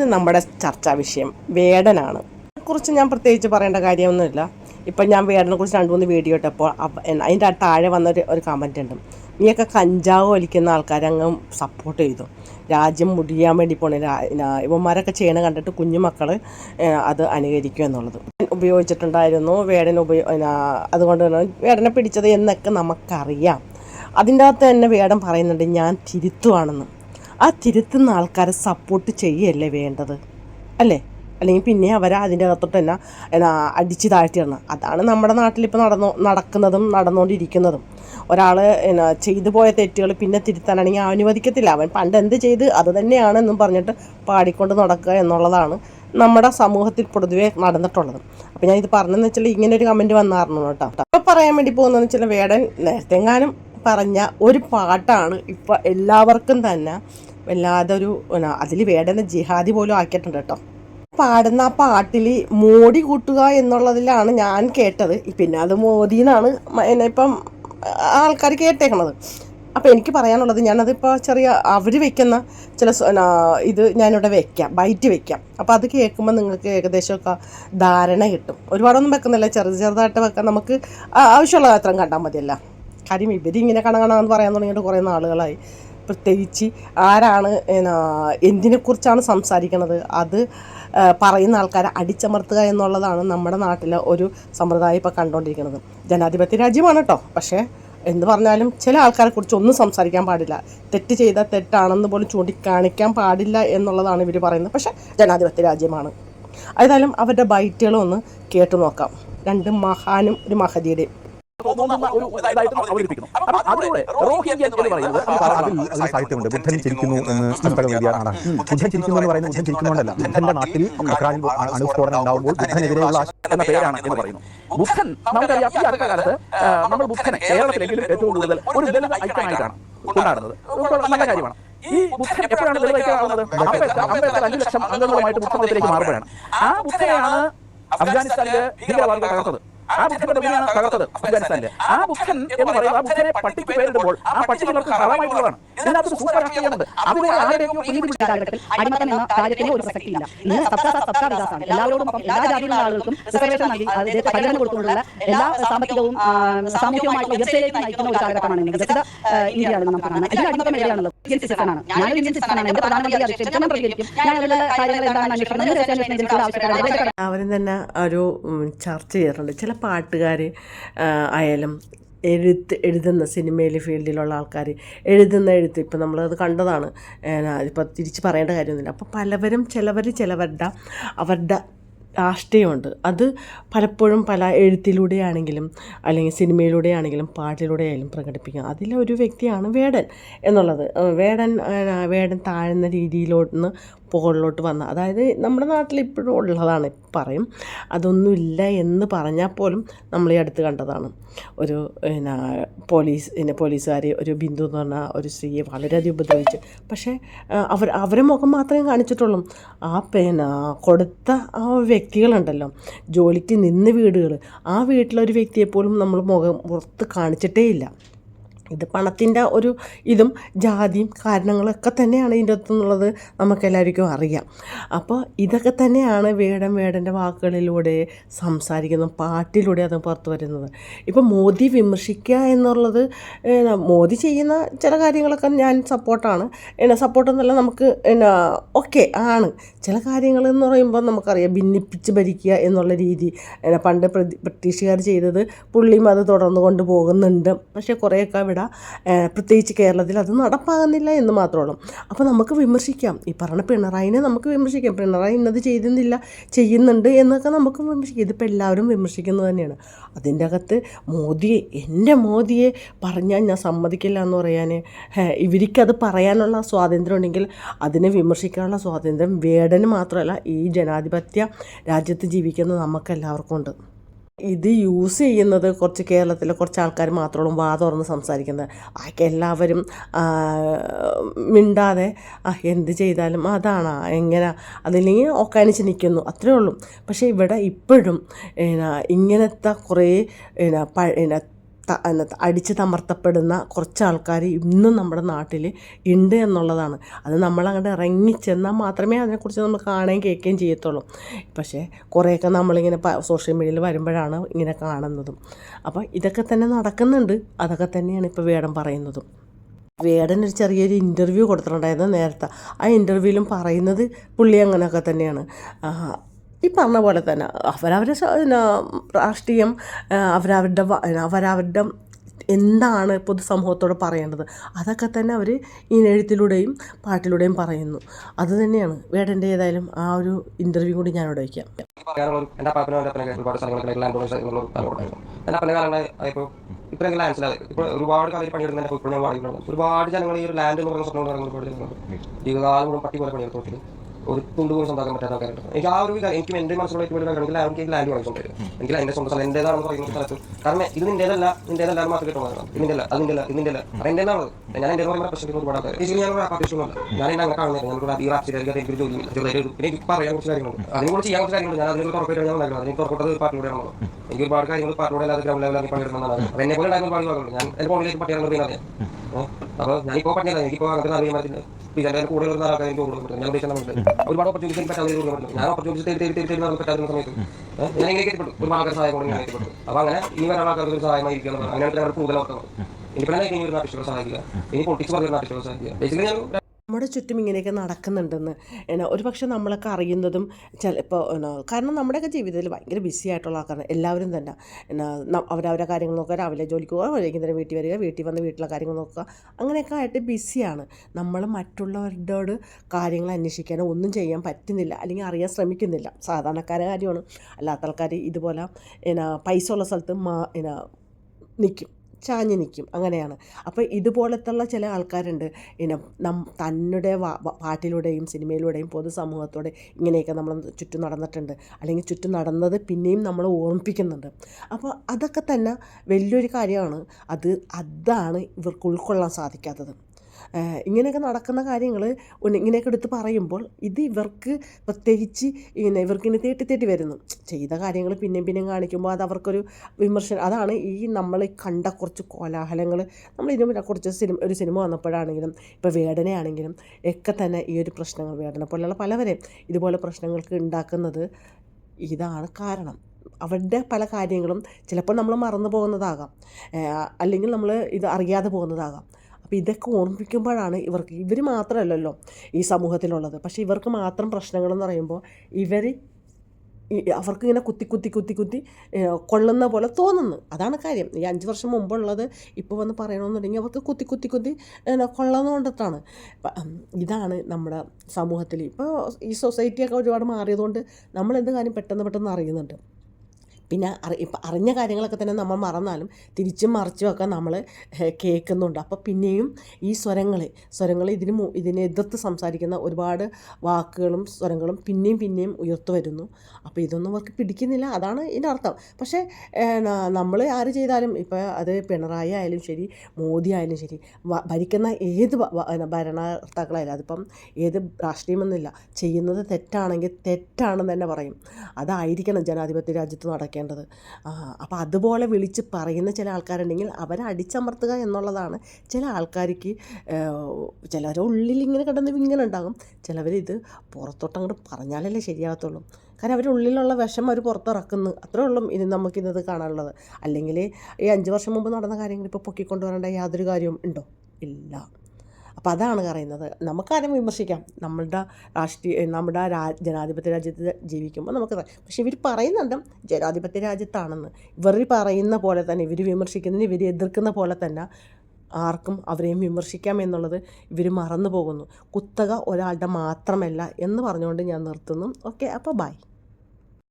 ഇന്ന് നമ്മുടെ ചർച്ചാ വിഷയം വേടനാണ്. കുറിച്ച് ഞാൻ പ്രത്യേകിച്ച് പറയേണ്ട കാര്യമൊന്നുമില്ല. ഇപ്പം ഞാൻ വേടനെ കുറിച്ച് രണ്ട് മൂന്ന് വീഡിയോ ഇട്ടപ്പോൾ അതിന്റെ താഴെ വന്നൊരു ഒരു കമന്റ് ഉണ്ട്. നീയൊക്കെ കഞ്ചാവ് വലിക്കുന്ന ആൾക്കാരെ അങ്ങ് സപ്പോർട്ട് ചെയ്തു. രാജ്യം മുടിയാൻ വേണ്ടി പോണ ഇവന്മാരൊക്കെ ചെയ്യണ കണ്ടിട്ട് കുഞ്ഞുമക്കൾ അത് അനുകരിക്കും എന്നുള്ളത്. ഉപയോഗിച്ചിട്ടുണ്ടായിരുന്നു വേടന ഉപയോ പിന്നെ അതുകൊണ്ട് തന്നെ വേടനെ പിടിച്ചത് എന്നൊക്കെ നമുക്കറിയാം. അതിന്റെ അകത്ത് തന്നെ വേടം പറയുന്നുണ്ട് ഞാൻ തിരുത്തുവാണെന്ന്. ആ തിരുത്തുന്ന ആൾക്കാരെ സപ്പോർട്ട് ചെയ്യല്ലേ വേണ്ടത്? അല്ലേ? അല്ലെങ്കിൽ പിന്നെ അവരെ അതിന്റെ അകത്തോട്ട് തന്നെ എന്നാ അടിച്ച് താഴ്ത്തിയാണ്. അതാണ് നമ്മുടെ നാട്ടിലിപ്പോൾ നടന്നു നടക്കുന്നതും നടന്നുകൊണ്ടിരിക്കുന്നതും. ഒരാൾ എന്നാ ചെയ്തു പോയ തെറ്റുകൾ പിന്നെ തിരുത്താനാണെങ്കിൽ അനുവദിക്കത്തില്ല. അവൻ പണ്ട് എന്ത് ചെയ്ത് അത് തന്നെയാണെന്നും പറഞ്ഞിട്ട് പാടിക്കൊണ്ട് നടക്കുക എന്നുള്ളതാണ് നമ്മുടെ സമൂഹത്തിൽ പൊതുവേ നടന്നിട്ടുള്ളത്. അപ്പോൾ ഞാൻ ഇത് പറഞ്ഞതെന്ന് വെച്ചാൽ ഇങ്ങനെ ഒരു കമന്റ് വന്നായിരുന്നു കേട്ടോ. അപ്പോൾ പറയാൻ വേണ്ടി പോകുന്നതെന്ന് വെച്ചാൽ വേടൻ നേരത്തെങ്ങാനും പറഞ്ഞ ഒരു പാട്ടാണ് ഇപ്പോൾ എല്ലാവർക്കും തന്നെ വല്ലാതെ ഒരു അതിൽ വേടനെ ജിഹാദി പോലും ആക്കിയിട്ടുണ്ട് കേട്ടോ. പാടുന്ന ആ പാട്ടിൽ മോടി കൂട്ടുക എന്നുള്ളതിലാണ് ഞാൻ കേട്ടത്. പിന്നെ അത് മോദി എന്നാണ് എന്നെ ഇപ്പം ആൾക്കാർ കേട്ടേക്കണത്. അപ്പോൾ എനിക്ക് പറയാനുള്ളത് ഞാനതിപ്പോൾ ചെറിയ അവർ വെക്കുന്ന ചില ഇത് ഞാനിവിടെ വെക്കാം. ബൈറ്റ് വെക്കാം. അപ്പോൾ അത് കേൾക്കുമ്പോൾ നിങ്ങൾക്ക് ഏകദേശമൊക്കെ ധാരണ കിട്ടും. ഒരുപാടൊന്നും വെക്കുന്നില്ല. ചെറുത് ചെറുതായിട്ട് വെക്കാൻ നമുക്ക് ആവശ്യമുള്ള അത്രയും കണ്ടാൽ മതിയല്ല. കാര്യം ഇവരിങ്ങനെ കണകണമെന്ന് പറയാൻ തുടങ്ങിയിട്ട് കുറേ നാളുകളായി. പ്രത്യേകിച്ച് ആരാണ് എന്തിനെക്കുറിച്ചാണ് സംസാരിക്കുന്നത് അത് പറയുന്ന ആൾക്കാരെ അടിച്ചമർത്തുക എന്നുള്ളതാണ് നമ്മുടെ നാട്ടിലെ ഒരു സമ്പ്രദായം ഇപ്പോൾ കണ്ടുകൊണ്ടിരിക്കുന്നത്. ജനാധിപത്യ രാജ്യമാണ് കേട്ടോ പക്ഷേ എന്ന് പറഞ്ഞാലും ചില ആൾക്കാരെ കുറിച്ച് ഒന്നും സംസാരിക്കാൻ പാടില്ല. തെറ്റ് ചെയ്ത തെറ്റാണെന്ന് പോലും ചൂണ്ടിക്കാണിക്കാൻ പാടില്ല എന്നുള്ളതാണ് ഇവർ പറയുന്നത്. പക്ഷേ ജനാധിപത്യ രാജ്യമാണ്. ഏതായാലും അവരുടെ ബൈറ്റുകളൊന്ന് കേട്ടു നോക്കാം. രണ്ട് മഹാനും ഒരു മഹതിയുടെയും. സാഹിത്യമുണ്ട്. ബുദ്ധൻ ചിരിക്കുന്നു എന്ന് പുസ്തകം ബുദ്ധൻ ചിരിക്കുന്നു എന്ന് പറയുന്നത് ബുദ്ധൻ ചിരിക്കുന്നതുകൊണ്ടല്ല ബുദ്ധന്റെ നാട്ടിൽ ഉക്രാനിൽ അണുസ്ഫോടനം ഉണ്ടാകുമ്പോൾ ബുദ്ധനെതിരെയുള്ള എന്ന പേരാണ് എന്ന് പറയുന്നു ബുദ്ധൻ നമുക്കറിയാം ഈ അടുത്ത കാലത്ത് നമ്മൾ ബുദ്ധനെ കേരളത്തിലെങ്കിലും ഏറ്റവും കൂടുതൽ ഒരു ദളിത് ഐക്യമായിട്ടാണ് കൊണ്ടാടുന്നത്. ഇപ്പോൾ നല്ല കാര്യമാണ്. ഈ ബുദ്ധൻ എപ്പോഴാണ് ദളിത് ഐക്യമാകുന്നത് അംബേദ്കർ അംബേദ്കർ അഞ്ചു ലക്ഷം അംഗങ്ങളുമായിട്ട് ബുദ്ധമതത്തിലേക്ക് മാറുമ്പോഴാണ് ആ ബുദ്ധനെയാണ് അഫ്ഗാനിസ്ഥാനിലെ ഭീകരവാദികൾ തകർത്തത്. ആ ബുദ്ധന്റെ ബലിയാണ് തകർത്തത്. അഫ്ഗാനിസ്ഥാനിലെ ആ ബുദ്ധൻ എന്ന് പറയുന്നത് ആ ബുദ്ധനെ പട്ടിക്ക് പേരിടുമ്പോൾ ആ പട്ടികൾക്ക് ഹറമായിട്ടുള്ളതാണ് ഹറാമായിട്ടുള്ളതാണ് അതിലൂടെ പ്രീതി കാലഘട്ടത്തിൽ അടിമത്തം എന്ന കാര്യത്തിന് ഒരു പ്രസക്തിയില്ല. ഇന്ന് സബ്കാ സാത്ത് സബ്കാ വികാസാണ്. എല്ലാവരോടും എല്ലാ ജാതിയിലുള്ള ആളുകൾക്കും റിസർവേഷൻ നൽകി. അതിന് പരിഗണന കൊടുത്തുകൊണ്ടുള്ള എല്ലാ സാമ്പത്തികവും ഉയർച്ചയിലേക്ക് നയിക്കുന്ന ഒരു കാലഘട്ടമാണ് ഇന്ന് വികസിത ഇന്ത്യയാണ് നമുക്ക് കാണുന്നത് ഇതിന് അടിമത്തം എവിടെയാണുള്ളത് ഇന്ത്യൻ സിസ്റ്റമാണ് ഞാനൊരു ഇന്ത്യൻ സിസ്റ്റമാണ് എന്റെ പ്രധാനമന്ത്രി അധിക്ഷേപിച്ച് ഞാൻ പ്രതികരിക്കും ഞാൻ അതിലുള്ള കാര്യങ്ങൾ എന്താണെന്ന് അന്വേഷിക്കുന്നത് ആവശ്യക്കാരാണ് അവരും തന്നെ ഒരു ചർച്ച ചെയ്യാറുണ്ട് ചില പാട്ടുകാർ ആയാലും എഴുത്ത് എഴുതുന്ന സിനിമയിൽ ഫീൽഡിലുള്ള ആൾക്കാർ എഴുതുന്ന എഴുത്ത് ഇപ്പം നമ്മളത് കണ്ടതാണ്. ഇപ്പോൾ തിരിച്ച് പറയേണ്ട കാര്യമൊന്നുമില്ല. അപ്പോൾ പലവരും ചിലവർ ചിലവരുടെ അവരുടെ രാഷ്ട്രീയമുണ്ട് അത് പലപ്പോഴും പല എഴുത്തിലൂടെയാണെങ്കിലും അല്ലെങ്കിൽ സിനിമയിലൂടെയാണെങ്കിലും പാട്ടിലൂടെ ആയാലും പ്രകടിപ്പിക്കുക അതിലൊരു വ്യക്തിയാണ് വേടൻ എന്നുള്ളത്. വേടൻ വേടൻ താഴ്ന്ന രീതിയിലോട്ട് മുകളിലോട്ട് വന്ന. അതായത് നമ്മുടെ നാട്ടിൽ ഇപ്പോഴും ഉള്ളതാണ് പറയും. അതൊന്നുമില്ല എന്ന് പറഞ്ഞാൽ പോലും നമ്മൾ ഈ അടുത്ത് കണ്ടതാണ്. ഒരു പിന്നെ പോലീസ് പിന്നെ പോലീസുകാർ ഒരു ബിന്ദു എന്ന് പറഞ്ഞ ഒരു സ്ത്രീയെ വളരെയധികം ഉപദ്രവിച്ചു. പക്ഷേ അവർ അവരെ മുഖം മാത്രമേ കാണിച്ചിട്ടുള്ളൂ. ആ പിന്നെ കൊടുത്ത ആ വ്യക്തികളുണ്ടല്ലോ ജോലിക്ക് നിന്ന് വീടുകൾ ആ വീട്ടിലൊരു വ്യക്തിയെപ്പോലും നമ്മൾ മുഖം പുറത്ത് കാണിച്ചിട്ടേ ഇല്ല. ഇത് പണത്തിന്റെ ഒരു ഇതും ജാതിയും കാരണങ്ങളൊക്കെ തന്നെയാണ് ഇതിന്റെ അകത്തുനിന്നുള്ളത് നമുക്കെല്ലാവർക്കും അറിയാം. അപ്പോൾ ഇതൊക്കെ തന്നെയാണ് വേടം വേടന്റെ വാക്കുകളിലൂടെ സംസാരിക്കുന്നത് പാട്ടിലൂടെ അത് പുറത്തു വരുന്നത്. ഇപ്പോൾ മോദി വിമർശിക്കുക എന്നുള്ളത് മോദി ചെയ്യുന്ന ചില കാര്യങ്ങളൊക്കെ ഞാൻ സപ്പോർട്ടാണ്. എന്നാ സപ്പോർട്ടെന്നല്ല നമുക്ക് എന്നാ ഓക്കെ ആണ്. ചില കാര്യങ്ങൾ എന്ന് പറയുമ്പോൾ നമുക്കറിയാം ഭിന്നിപ്പിച്ച് ഭരിക്കുക എന്നുള്ള രീതി. പണ്ട് ബ്രിട്ടീഷുകാർ ചെയ്തത് പുള്ളിയും അത് തുടർന്ന് കൊണ്ട് പോകുന്നുണ്ട്. പക്ഷേ കുറേയൊക്കെ ഏഹ്, പ്രത്യേകിച്ച് കേരളത്തിൽ അത് നടപ്പാകുന്നില്ല എന്ന് മാത്രമാണ് അപ്പോൾ നമുക്ക് വിമർശിക്കാം. ഈ പറഞ്ഞ പിണറായിനെ നമുക്ക് വിമർശിക്കാം. പിണറായി ഇന്നത് ചെയ്യുന്നില്ല ചെയ്യുന്നുണ്ട് എന്നൊക്കെ നമുക്ക് വിമർശിക്കാം. ഇതിപ്പോൾ എല്ലാവരും വിമർശിക്കുന്നത് തന്നെയാണ്. അതിന്റെ അകത്ത് മോദിയെ എന്റെ മോദിയെ പറഞ്ഞാൽ ഞാൻ സമ്മതിക്കില്ല എന്ന് പറയാൻ ഇവർക്കത് പറയാനുള്ള സ്വാതന്ത്ര്യം ഉണ്ടെങ്കിൽ അതിനെ വിമർശിക്കാനുള്ള സ്വാതന്ത്ര്യം വേടന് മാത്രമല്ല ഈ ജനാധിപത്യ രാജ്യത്ത് ജീവിക്കുന്ന നമുക്കെല്ലാവർക്കും ഉണ്ട്. ഇത് യൂസ് ചെയ്യുന്നത് കുറച്ച് കേരളത്തിലെ കുറച്ച് ആൾക്കാർ മാത്രമുള്ളൂ വാ തുറന്ന് സംസാരിക്കുന്നത്. ബാക്കി എല്ലാവരും മിണ്ടാതെ എന്ത് ചെയ്താലും അതാണ് എങ്ങനെ അതില്ലെങ്കിൽ ഒക്കാനിച്ച് നിൽക്കുന്നു. അത്രേ ഉള്ളൂ. പക്ഷേ ഇവിടെ ഇപ്പോഴും ഇങ്ങനത്തെ കുറേ എന്നാ പ എന്നാ ത- എന്ന അടിച്ച് തമർത്തപ്പെടുന്ന കുറച്ച് ആൾക്കാർ ഇന്നും നമ്മുടെ നാട്ടിൽ ഉണ്ട് എന്നുള്ളതാണ്. അത് നമ്മളങ്ങോട്ട് ഇറങ്ങിച്ചെന്നാൽ മാത്രമേ അതിനെക്കുറിച്ച് നമ്മൾ കാണുകയും കേൾക്കുകയും ചെയ്യത്തുള്ളൂ. പക്ഷേ കുറേയൊക്കെ നമ്മളിങ്ങനെ സോഷ്യൽ മീഡിയയിൽ വരുമ്പോഴാണ് ഇങ്ങനെ കാണുന്നതും. അപ്പോൾ ഇതൊക്കെ തന്നെ നടക്കുന്നുണ്ട്. അതൊക്കെ തന്നെയാണ് ഇപ്പോൾ വേടം പറയുന്നതും. വേടൻ ഒരു ചെറിയൊരു ഇന്റർവ്യൂ കൊടുത്തിട്ടുണ്ടായിരുന്നു നേരത്തെ. ആ ഇന്റർവ്യൂവിലും പറയുന്നത് പുള്ളി അങ്ങനെയൊക്കെ തന്നെയാണ്. ഈ പറഞ്ഞ പോലെ തന്നെ അവരവരുടെ രാഷ്ട്രീയം അവരവരുടെ അവരവരുടെ എന്താണ് പൊതുസമൂഹത്തോട് പറയേണ്ടത് അതൊക്കെ തന്നെ അവർ ഈ എഴുത്തിലൂടെയും പാട്ടിലൂടെയും പറയുന്നു. അത് തന്നെയാണ്. വേടന്റെ ഏതായാലും ആ ഒരു ഇന്റർവ്യൂ കൂടി ഞാൻ ഇവിടെ വയ്ക്കാം എന്റെ എന്റെ അപ്പനൊക്കെ ഒരുപാട് സ്ഥലങ്ങളിലേക്ക് ലാൻഡ് ഓണേഴ്സ് എന്നുള്ള ഒരു കാലഘട്ടമായിരുന്നു എന്റെ അപ്പന്റെ കാലങ്ങളായപ്പോൾ ഇത്രയും ലാൻഡ്സിലാതെ ഇപ്പോൾ ഒരുപാട് കാലം പണിയെടുക്കുന്ന ഇപ്പോൾ ഞാൻ വാങ്ങിക്കണം ഒരുപാട് ജനങ്ങൾ ഈ ഒരു ലാൻഡ് എന്ന് പറയുന്ന സ്വപ്നം ഒരുപാട് ജീവിതകാലം പട്ടി പോലെ പണിയെടുത്തോട്ടിൽ ഒരു തുണ്ട് പോലും സ്വന്തമാക്കാൻ പറ്റാത്ത ആൾക്കാരുണ്ട്. എനിക്ക് ആ ഒരു എനിക്ക് എന്റെ മനസ്സിലുള്ള ഏറ്റവും വലിയ കാര്യമെങ്കിൽ എനിക്ക് ലാൻഡ് വാങ്ങിക്കൊണ്ടിരിക്കും എനിക്ക് എന്റെ സ്വന്തം സ്ഥലം പറയുന്ന സ്ഥലത്ത്. കാരണം ഇത് നിന്റേതല്ല നിന്റേതല്ല മാത്രം കിട്ടുന്നതാണ് ഇതിന്റെ അല്ല അല്ല ഇതിന്റെ അല്ല അത് എന്റെ ആണ് ഞാൻ എന്റെ പറയുന്ന പ്രശ്നത്തിൽ ഒരുപാട് ആൾക്കാർ ഞാൻ അപ്ഡേഷനല്ല ഞാൻ എന്നെ അങ്ങനെ കാണുന്നത് ഒരു ഈ റാപ്സിലേക്ക് എനിക്ക് ജോലി എനിക്ക് പറയാൻ കുറച്ച് കാര്യങ്ങളുണ്ട്. അതിനെ കൂടെ ചെയ്യാൻ കുറച്ച് കാര്യങ്ങളുണ്ട്. ഞാൻ അതിനൊരു തുറപ്പായിട്ട് ഞാൻ ഉണ്ടാക്കുന്നത് അതിന് ഒരു പാർട്ടിലൂടെയാണല്ലോ എനിക്ക് ഒരുപാട് കാര്യങ്ങൾ പാർട്ടിയുടെ അല്ലാതെ ഗ്രൗണ്ട് ലെവലിൽ പണിയെടുക്കുന്നതാണ് അത് എന്നെ പോലെ ഉണ്ടായിരുന്ന ഒരുപാട് ഞാൻ എന്റെ ഫോണിലേക്ക് പട്ടിയാണ് അപ്പോൾ ഞാനിപ്പോൾ പട്ടിയല്ല എനിക്കിപ്പോൾ അങ്ങനെ അറിയാൻ പറ്റില്ല പിന്നെ കൂടെ വരുന്ന ആൾക്കാർ എനിക്ക് കൊടുക്കാൻ പറ്റും. ഞാൻ ഒരുപാട് ഓപ്പർച്യൂണിറ്റി പറ്റാതെ കൊടുക്കാൻ പറ്റും ഞാൻ ഓപ്പർച്യൂണിറ്റി തേടി തേടി തേടി നടന്ന് പറ്റാത്ത സമയത്ത് ഞാൻ എങ്ങനെ എത്തിപ്പെട്ടു ഒരു ആൾക്കാർ സഹായം കൊണ്ട് ഞാൻ അപ്പോൾ അങ്ങനെ ഈ വരാൻ ആൾക്കാർക്ക് ഒരു സഹായമായിരിക്കും അങ്ങനെ കൂടുതൽ ഓർക്കുന്നത്. ഇൻഡിപെൻഡന്റ് ഇനി ഒരു നാട്ടിൽ സഹായിക്കുക. ഇനി പൊളിറ്റിക്സ് പറഞ്ഞ നാട്ടിൽ സഹായിക്കുക. ബേസിക്കലി ഞാൻ നമ്മുടെ ചുറ്റും ഇങ്ങനെയൊക്കെ നടക്കുന്നുണ്ടെന്ന്. ഒരു പക്ഷെ നമ്മളൊക്കെ അറിയുന്നതും ചിലപ്പോൾ കാരണം നമ്മുടെയൊക്കെ ജീവിതത്തിൽ ഭയങ്കര ബിസി ആയിട്ടുള്ള ആൾക്കാരാണ്. എല്ലാവരും തന്നെ അവരവരുടെ കാര്യങ്ങൾ നോക്കുക രാവിലെ ജോലിക്ക് പോകുക വൈകുന്നേരം വീട്ടിൽ വരിക വീട്ടിൽ വന്ന് വീട്ടിലെ കാര്യങ്ങൾ നോക്കുക. അങ്ങനെയൊക്കെ ആയിട്ട് ബിസിയാണ് നമ്മൾ മറ്റുള്ളവരോട് കാര്യങ്ങൾ അന്വേഷിക്കാനോ ഒന്നും ചെയ്യാൻ പറ്റുന്നില്ല അല്ലെങ്കിൽ അറിയാൻ ശ്രമിക്കുന്നില്ല. സാധാരണക്കാരെ കാര്യമാണ്. അല്ലാത്ത ആൾക്കാർ ഇതുപോലെ എന്നാ പൈസ ഉള്ള സ്ഥലത്ത് മാ എന്നാ നിൽക്കും ചാഞ്ഞ് നിൽക്കും അങ്ങനെയാണ്. അപ്പോൾ ഇതുപോലത്തുള്ള ചില ആൾക്കാരുണ്ട്. പിന്നെ നം തന്നെ പാട്ടിലൂടെയും സിനിമയിലൂടെയും പൊതുസമൂഹത്തോടെ ഇങ്ങനെയൊക്കെ നമ്മൾ ചുറ്റും നടന്നിട്ടുണ്ട്. അല്ലെങ്കിൽ ചുറ്റും നടന്നത് പിന്നെയും നമ്മൾ ഓർമ്മിപ്പിക്കുന്നുണ്ട്. അപ്പോൾ അതൊക്കെ തന്നെ വലിയൊരു കാര്യമാണ്. അത് അതാണ് ഇവർക്ക് ഉൾക്കൊള്ളാൻ സാധിക്കാത്തത്. ഇങ്ങനെയൊക്കെ നടക്കുന്ന കാര്യങ്ങൾ ഇങ്ങനെയൊക്കെ എടുത്ത് പറയുമ്പോൾ ഇത് ഇവർക്ക് പ്രത്യേകിച്ച് ഇങ്ങനെ ഇവർക്ക് ഇങ്ങനെ തേട്ടി തേട്ടി വരുന്നു. ചെയ്ത കാര്യങ്ങൾ പിന്നെയും പിന്നെയും കാണിക്കുമ്പോൾ അത് അവർക്കൊരു വിമർശനം അതാണ് ഈ നമ്മൾ കണ്ട കുറച്ച് കോലാഹലങ്ങൾ നമ്മൾ ഇതിനു കുറച്ച് സിനിമ ഒരു സിനിമ വന്നപ്പോഴാണെങ്കിലും ഇപ്പോൾ വേദനയാണെങ്കിലും ഒക്കെ തന്നെ ഈ ഒരു പ്രശ്നങ്ങൾ വേദന പോലെയുള്ള പലവരെയും ഇതുപോലെ പ്രശ്നങ്ങൾക്ക് ഉണ്ടാക്കുന്നത് ഇതാണ് കാരണം. അവരുടെ പല കാര്യങ്ങളും ചിലപ്പോൾ നമ്മൾ മറന്നു പോകുന്നതാകാം. അല്ലെങ്കിൽ നമ്മൾ ഇത് അറിയാതെ പോകുന്നതാകാം. അപ്പോൾ ഇതൊക്കെ ഓർമ്മിക്കുമ്പോഴാണ് ഇവർക്ക് ഇവർ മാത്രമല്ലല്ലോ ഈ സമൂഹത്തിലുള്ളത്. പക്ഷേ ഇവർക്ക് മാത്രം പ്രശ്നങ്ങളെന്ന് പറയുമ്പോൾ ഇവർ അവർക്ക് ഇങ്ങനെ കുത്തി കുത്തി കുത്തി കുത്തി കൊള്ളുന്ന പോലെ തോന്നുന്നു. അതാണ് കാര്യം. ഈ അഞ്ച് വർഷം മുമ്പുള്ളത് ഇപ്പോൾ വന്ന് പറയണമെന്നുണ്ടെങ്കിൽ അവർക്ക് കുത്തി കുത്തി കുത്തി കൊള്ളുന്നതുകൊണ്ടിട്ടാണ് കൊണ്ടിട്ടാണ് ഇതാണ് നമ്മുടെ സമൂഹത്തിൽ ഇപ്പോൾ ഈ സൊസൈറ്റിയൊക്കെ ഒരുപാട് മാറിയതുകൊണ്ട് നമ്മളെന്ത് കാര്യം പെട്ടെന്ന് പെട്ടെന്ന് അറിയുന്നുണ്ട്. പിന്നെ അറി ഇപ്പം അറിഞ്ഞ കാര്യങ്ങളൊക്കെ തന്നെ നമ്മൾ മറന്നാലും തിരിച്ചും മറിച്ചും ഒക്കെ നമ്മൾ കേൾക്കുന്നുണ്ട്. അപ്പോൾ പിന്നെയും ഈ സ്വരങ്ങൾ സ്വരങ്ങൾ ഇതിന് ഇതിനെ എതിർത്ത് സംസാരിക്കുന്ന ഒരുപാട് വാക്കുകളും സ്വരങ്ങളും പിന്നെയും പിന്നെയും ഉയർത്തു വരുന്നു. അപ്പോൾ ഇതൊന്നും അവർക്ക് പിടിക്കുന്നില്ല. അതാണ് ഇതിന്റെ അർത്ഥം. പക്ഷേ നമ്മൾ ആര് ചെയ്താലും ഇപ്പോൾ അത് പിണറായി ആയാലും ശരി മോദി ആയാലും ശരി ഭരിക്കുന്ന ഏത് ഭരണകർത്താക്കളായാലും അതിപ്പം ഏത് രാഷ്ട്രീയമെന്നില്ല ചെയ്യുന്നത് തെറ്റാണെങ്കിൽ തെറ്റാണെന്ന് തന്നെ പറയും. അതായിരിക്കണം ജനാധിപത്യ രാജ്യത്ത് നടക്കേണ്ടത് അപ്പോൾ അതുപോലെ വിളിച്ച് പറയുന്ന ചില ആൾക്കാരുണ്ടെങ്കിൽ അവരെ അടിച്ചമർത്തുക എന്നുള്ളതാണ്. ചില ആൾക്കാർക്ക് ചിലരുടെ ഉള്ളിൽ ഇങ്ങനെ കിടന്ന് ഇങ്ങനെ ഉണ്ടാകും. ചിലവരിത് പുറത്തോട്ടങ്ങോട്ട് പറഞ്ഞാലല്ലേ ശരിയാകത്തുള്ളൂ കാരണം അവരുടെ ഉള്ളിലുള്ള വിഷം അവർ പുറത്തിറക്കുന്നു. അത്രേ ഉള്ളൂ ഇനി നമുക്കിന്നത് കാണാനുള്ളത്. അല്ലെങ്കിൽ ഈ അഞ്ച് വർഷം മുമ്പ് നടന്ന കാര്യങ്ങൾ ഇപ്പോൾ പൊക്കിക്കൊണ്ടുവരേണ്ട യാതൊരു കാര്യവും ഉണ്ടോ? ഇല്ല. അപ്പോൾ അതാണ് പറയുന്നത്. നമുക്കാരും വിമർശിക്കാം. നമ്മളുടെ രാഷ്ട്രീയ നമ്മുടെ രാ ജനാധിപത്യ രാജ്യത്ത് ജീവിക്കുമ്പോൾ നമുക്ക് പക്ഷേ ഇവർ പറയുന്നുണ്ട് ജനാധിപത്യ രാജ്യത്താണെന്ന്. ഇവർ പറയുന്ന പോലെ തന്നെ ഇവർ വിമർശിക്കുന്നതിന് ഇവർ എതിർക്കുന്ന പോലെ തന്നെ ആർക്കും അവരെയും വിമർശിക്കാം എന്നുള്ളത് ഇവർ മറന്നു പോകുന്നു. കുത്തക ഒരാളുടെ മാത്രമല്ല എന്ന് പറഞ്ഞുകൊണ്ട് ഞാൻ നിർത്തുന്നു. ഓക്കെ അപ്പോൾ ബൈ.